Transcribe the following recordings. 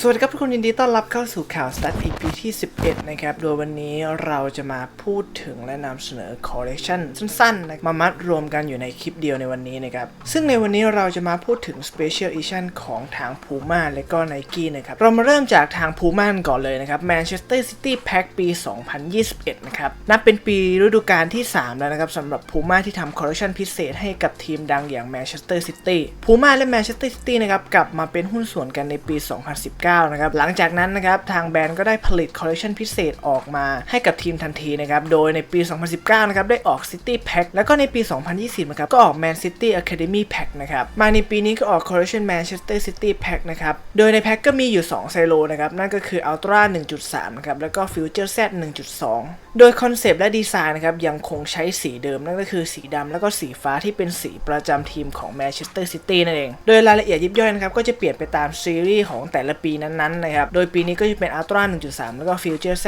สวัสดีครับทุกคนยินดีต้อนรับเข้าสู่ข่าว Start EP ที่ 11 นะครับ โดยวันนี้เราจะมาพูดถึงและนำเสนอคอลเล t ชันสั้นๆนะมามัดรวมกันอยู่ในคลิปเดียวในวันนี้นะครับ ซึ่งในวันนี้เราจะมาพูดถึง Special Edition ของทาง Puma และก็ Nike นะครับ เรามาเริ่มจากทาง Puma กันก่อนเลยนะครับ Manchester City Pack ปี 2021 นะครับ นับเป็นปีฤดูกาลที่ 3 แล้วนะครับสำหรับ Puma ที่ทำคอลเล t ชันพิเศษให้กับทีมดังอย่าง Manchester City Puma และ Manchester City นะครับกลับมาเป็นหุ้นส่วนกันในปี 2019นะครับหลังจากนั้นนะครับทางแบรนด์ก็ได้ผลิตคอลเลคชันพิเศษออกมาให้กับทีมทันทีนะครับโดยในปี 2019 นะครับได้ออก City Pack แล้วก็ในปี 2020 นะครับก็ออก Man City Academy Pack นะครับมาในปีนี้ก็ออก Collection Manchester City Pack นะครับโดยในแพ็คก็มีอยู่ 2 ไซโลนะครับนั่นก็คือ Ultra 1.3 นะครับแล้วก็ Future Z 1.2 โดยคอนเซปต์และดีไซน์นะครับยังคงใช้สีเดิมนั่นก็คือสีดำแล้วก็สีฟ้าที่เป็นสีประจำทีมของ Manchester City นั่นเอง โดยรายละเอียดยิบย่อยนะครับก็จะเปลี่ยนไปตามซีรีส์ของแต่ละปีนั้นๆนะครับ โดยปีนี้ก็จะเป็น Ultra 1.3 แล้วก็ Future Z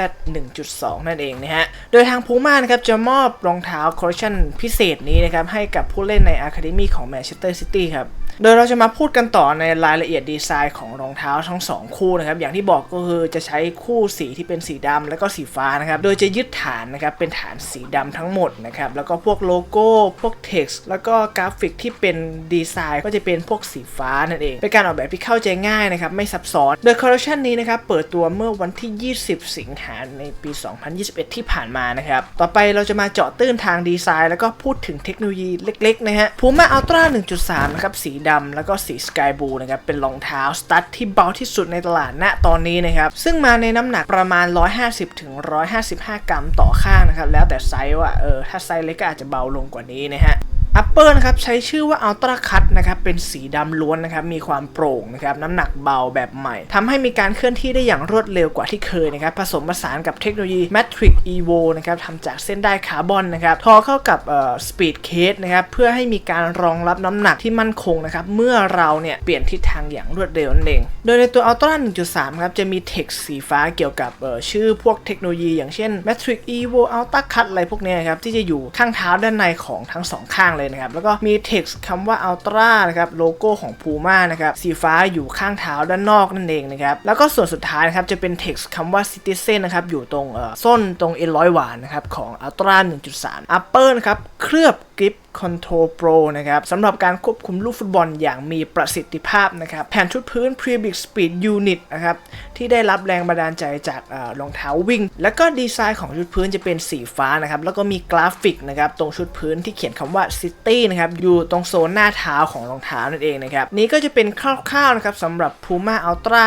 1.2 นั่นเองนะฮะ โดยทาง Puma นะครับจะมอบรองเท้าคอลเลคชันพิเศษนี้นะครับให้กับผู้เล่นใน Academy ของ Manchester City ครับโดยเราจะมาพูดกันต่อในรายละเอียดดีไซน์ของรองเท้าทั้ง 2 คู่นะครับอย่างที่บอกก็คือจะใช้คู่สีที่เป็นสีดำแล้วก็สีฟ้านะครับโดยจะยึดฐานนะครับเป็นฐานสีดำทั้งหมดนะครับแล้วก็พวกโลโก้พวกเท็กซ์แล้วก็กราฟิกที่เป็นดีไซน์ก็จะเป็นพวกสีฟ้านั่นเอง เป็นการออกแบบที่เข้าใจง่ายนะครับไม่ซับซ้อน โดยคอลเลคชันนี้นะครับเปิดตัวเมื่อวันที่ 20 สิงหาในปี 2021 ที่ผ่านมานะครับต่อไปเราจะมาเจาะตื้นทางดีไซน์ แล้วก็พูดถึงเทคโนโลยีเล็กๆนะฮะ Puma Ultra 1.3 นะครับสีดำแล้วก็สีสกายบลูนะครับเป็นรองเท้าสตั๊ดที่เบาที่สุดในตลาดณตอนนี้นะครับซึ่งมาในน้ำหนักประมาณ 150ถึง155 กรัมต่อข้างนะครับ แล้วแต่ไซส์ว่าเออถ้าไซส์เล็กก็อาจจะเบาลงกว่านี้นะฮะ อัปเปอร์นะครับใช้ชื่อว่า Ultra Cut นะครับเป็นสีดำล้วนนะครับมีความโปร่งนะครับน้ำหนักเบาแบบใหม่ทำให้มีการเคลื่อนที่ได้อย่างรวดเร็วกว่าที่เคยนะครับผสมผสานกับเทคโนโลยี Matrix Evo นะครับทำจากเส้นได้คาร์บอนนะครับทอเข้ากับเอ่อ Speed Case นะครับเพื่อให้มีการรองรับน้ำหนักที่มั่นคงนะครับเมื่อเราเนี่ยเปลี่ยนทิศทางอย่างรวดเร็วนั่นเอง โดยในตัว Ultra 1.3ครับจะมี text สีฟ้าเกี่ยวกับเอ่อชื่อพวกเทคโนโลยีอย่างเช่น Matrix Evo Ultra Cut อะไรพวกเนี้ยครับที่จะอยู่ข้างเท้าด้านในของทั้งสองข้างเลยนะครับ แล้วก็มี text คำว่า Ultra นะครับ โลโก้ของ Puma นะครับ สีฟ้าอยู่ข้างเท้าด้านนอกนั่นเองนะครับ แล้วก็ส่วนสุดท้ายนะครับ จะเป็น text คำว่า Citizen นะครับ อยู่ตรงเอ่อส้นตรง N ร้อยหวานนะครับของ Ultra 1.3 Upper นะครับ เคลือบกริป Control Pro นะครับสำหรับการควบคุมลูกฟุตบอลอย่างมีประสิทธิภาพนะครับแผ่นชุดพื้น Prebic Speed Unit นะครับที่ได้รับแรงบันดาลใจจากรองเท้าวิ่ง แล้วก็ดีไซน์ของชุดพื้นจะเป็นสีฟ้านะครับแล้วก็มีกราฟิกนะครับตรงชุดพื้นที่เขียนคำว่า City นะครับอยู่ตรงโซนหน้าเท้าของรองเท้านั่นเองนะครับนี้ก็จะเป็นคร่าวๆนะครับสำหรับ Puma Ultra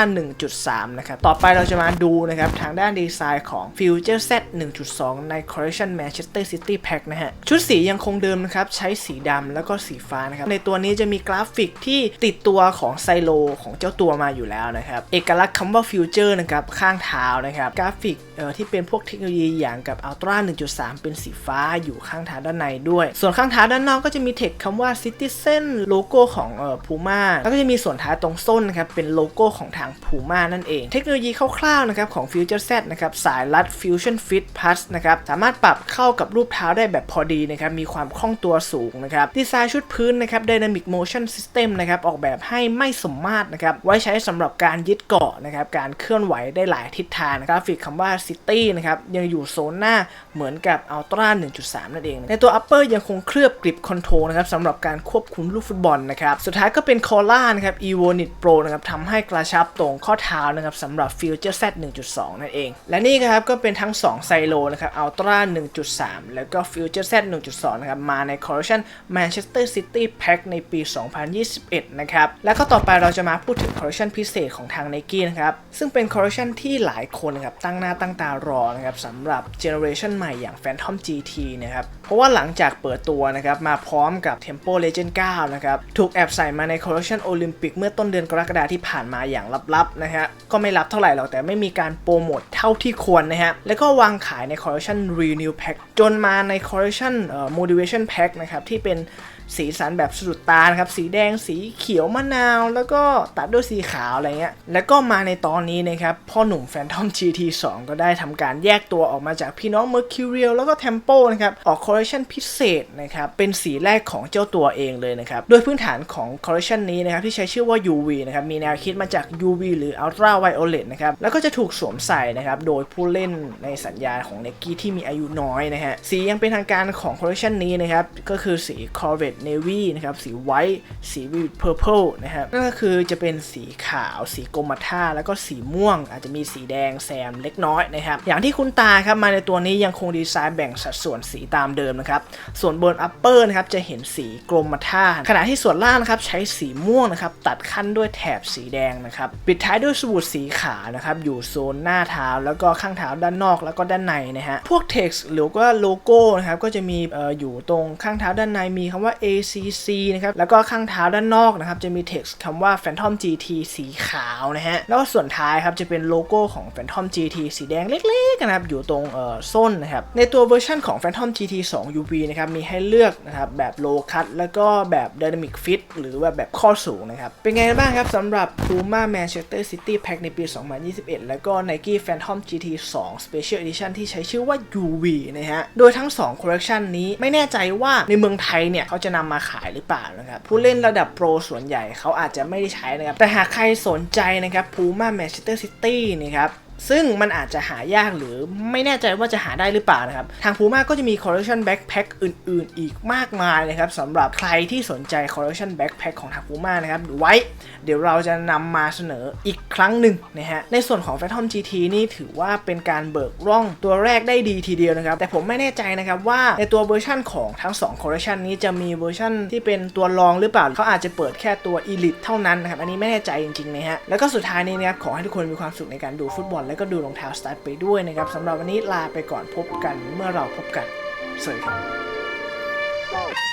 1.3 นะครับต่อไปเราจะมาดูนะครับทางด้านดีไซน์ของ Future Z 1.2 ใน Collection Manchester City Pack นะฮะชุดสียังคงเดิมนะครับ ใช้สีดำแล้วก็สีฟ้านะครับ ในตัวนี้จะมีกราฟิกที่ติดตัวของไซโลของเจ้าตัวมาอยู่แล้วนะครับ เอกลักษณ์คำว่า Future นะครับ ข้างเท้านะครับ กราฟิกเอ่อที่เป็นพวกเทคโนโลยีอย่างกับ Ultra 1.3 เป็นสีฟ้าอยู่ข้างเท้าด้านในด้วย ส่วนข้างเท้าด้านนอกก็จะมีเทคคำว่า Citizen โลโก้ของเอ่อ Puma แล้วก็จะมีส่วนท้ายตรงส้นนะครับ เป็นโลโก้ของทาง Puma นั่นเอง เทคโนโลยีคร่าวๆนะครับของ Future Z นะครับ สายรัด Fusion Fit Plus นะครับ สามารถปรับเข้ากับรูปเท้าได้แบบพอดีนะครับมีความคล่องตัวสูงนะครับดีไซน์ชุดพื้นนะครับ Dynamic Motion System นะครับออกแบบให้ไม่สมมาตรนะครับไว้ใช้สำหรับการยึดเกาะนะครับการเคลื่อนไหวได้หลายทิศทางกราฟิกคำว่า City นะครับยังอยู่โซนหน้าเหมือนกับ Ultra 1.3 นั่นเอง ในตัว Upper ยังคงเคลือบกริปคอนโทรลนะครับสำหรับการควบคุมลูกฟุตบอลนะครับสุดท้ายก็เป็น Cola นะครับ Evonit Pro นะครับทำให้กระชับตรงข้อเท้านะครับสำหรับ Future Z 1.2 นั่นเอง และนี่ครับก็เป็นทั้ง 2 ไซโลนะครับ Ultra 1.3 แล้วก็ Future Z 1.2นะครับมาใน Collection Manchester City Pack ในปี 2021 นะครับ แล้วก็ต่อไปเราจะมาพูดถึง Collection พิเศษของทาง Nike นะครับ ซึ่งเป็น Collection ที่หลายคนนะครับตั้งหน้าตั้งตารอนะครับสำหรับ Generation ใหม่อย่าง Phantom GT นะครับ เพราะว่าหลังจากเปิดตัวนะครับมาพร้อมกับ Tempo Legend 9 นะครับ ถูกแอบใส่มาใน Collection Olympic เมื่อต้นเดือนกรกฎาที่ผ่านมาอย่างลับๆนะฮะก็ไม่ลับเท่าไหร่หรอกแต่ไม่มีการโปรโมทเท่าที่ควรนะฮะแล้วก็วางขายใน Collection Renew Pack จนมาใน Collection เอ่อ Motivation Pack นะครับ ที่เป็นสีสันแบบสะดุดตานะครับ สีแดงสีเขียวมะนาว แล้วก็ตัดด้วยสีขาวอะไรเงี้ย แล้วก็มาในตอนนี้นะครับ พ่อหนุ่ม Phantom GT 2 ก็ได้ทำการแยกตัวออกมาจากพี่น้อง Mercurial แล้วก็ Tempo นะครับ ออกคอลเลคชันพิเศษนะครับ เป็นสีแรกของเจ้าตัวเองเลยนะครับ โดยพื้นฐานของคอลเลคชันนี้นะครับ ที่ใช้ชื่อว่า UV นะครับ มีแนวคิดมาจาก UV หรือ Ultra Violet นะครับ แล้วก็จะถูกสวมใส่นะครับ โดยผู้เล่นในสัญญาของ n นกี้ที่มีอายุน้อยนะฮะ สียังเป็นทางการของคอลเลคชันนี้นะครับ ก็คือสี Corvette Navy นะครับ สี White สี Vivid Purple นะครับ ก็คือจะเป็นสีขาว สีกรมท่า แล้วก็สีม่วง อาจจะมีสีแดงแซมเล็กน้อยนะครับ อย่างที่คุณตาครับ มาในตัวนี้ยังคงดีไซน์แบ่งสัดส่วนสีตามเดิมนะครับ ส่วนบน upper นะครับ จะเห็นสีกรมท่า ขณะที่ส่วนล่างนะครับใช้สีม่วงนะครับ ตัดขั้นด้วยแถบสีแดงนะครับ ปิดท้ายด้วยสบู่สีขาวนะครับ อยู่โซนหน้าเท้า แล้วก็ข้างเท้าด้านนอก แล้วก็ด้านในนะฮะ พวก text หรือว่าโลโก้นะครับ ก็จะมีเอ่ออยู่ตรงข้างเท้าด้านในมีคำว่า ACC นะครับ แล้วก็ข้างเท้าด้านนอกนะครับ จะมี text คำว่า Phantom GT สีขาวนะฮะ แล้วก็ส่วนท้ายครับจะเป็นโลโก้ของ Phantom GT สีแดงเล็กๆนะครับ อยู่ตรงเอ่อส้นนะครับ ในตัวเวอร์ชันของ Phantom GT 2 UV นะครับ มีให้เลือกนะครับ แบบ low cut แล้วก็แบบ dynamic fit หรือว่าแบบข้อสูงนะครับ เป็นไงบ้างครับสำหรับ Puma Manchester City Pack ในปี 2021 แล้วก็ Nike Phantom GT 2 Special Edition ที่ใช้ชื่อว่า UV นะฮะ โดยทั้ง 2 collection นี้ไม่แน่ใจว่าในเมืองไทยเนี่ยเขาจะนำมาขายหรือเปล่านะครับผู้เล่นระดับโปรส่วนใหญ่เขาอาจจะไม่ได้ใช้นะครับแต่หากใครสนใจนะครับพูม่าแมนเชสเตอร์ซิตี้นะครับ ซึ่งมันอาจจะหายากหรือไม่แน่ใจว่าจะหาได้หรือเปล่านะครับ ทาง Puma ก็จะมี collection backpack อื่นๆ อีกมากมายนะครับสำหรับใครที่สนใจ collection backpack ของทาง Puma นะครับไว้เดี๋ยวเราจะนำมาเสนออีกครั้งหนึ่งนะฮะในส่วนของ Phantom GT นี่ถือว่าเป็นการเบิกร่องตัวแรกได้ดีทีเดียวนะครับ แต่ผมไม่แน่ใจนะครับว่าในตัวเวอร์ชันของทั้ง2 collection นี้จะมีเวอร์ชันที่เป็นตัวรองหรือเปล่าเขาอาจจะเปิดแค่ตัว Elite เท่านั้นนะครับอันนี้ไม่แน่ใจจริงๆนะฮะแล้วก็สุดท้ายนี้นะครับขอให้ทุกคนมีความสุขในการดูฟุตบอลแล้วก็ดูรองเท้าสตาร์ทไปด้วยนะครับสำหรับวันนี้ลาไปก่อนพบกันเมื่อเราพบกันสวัสดีครับ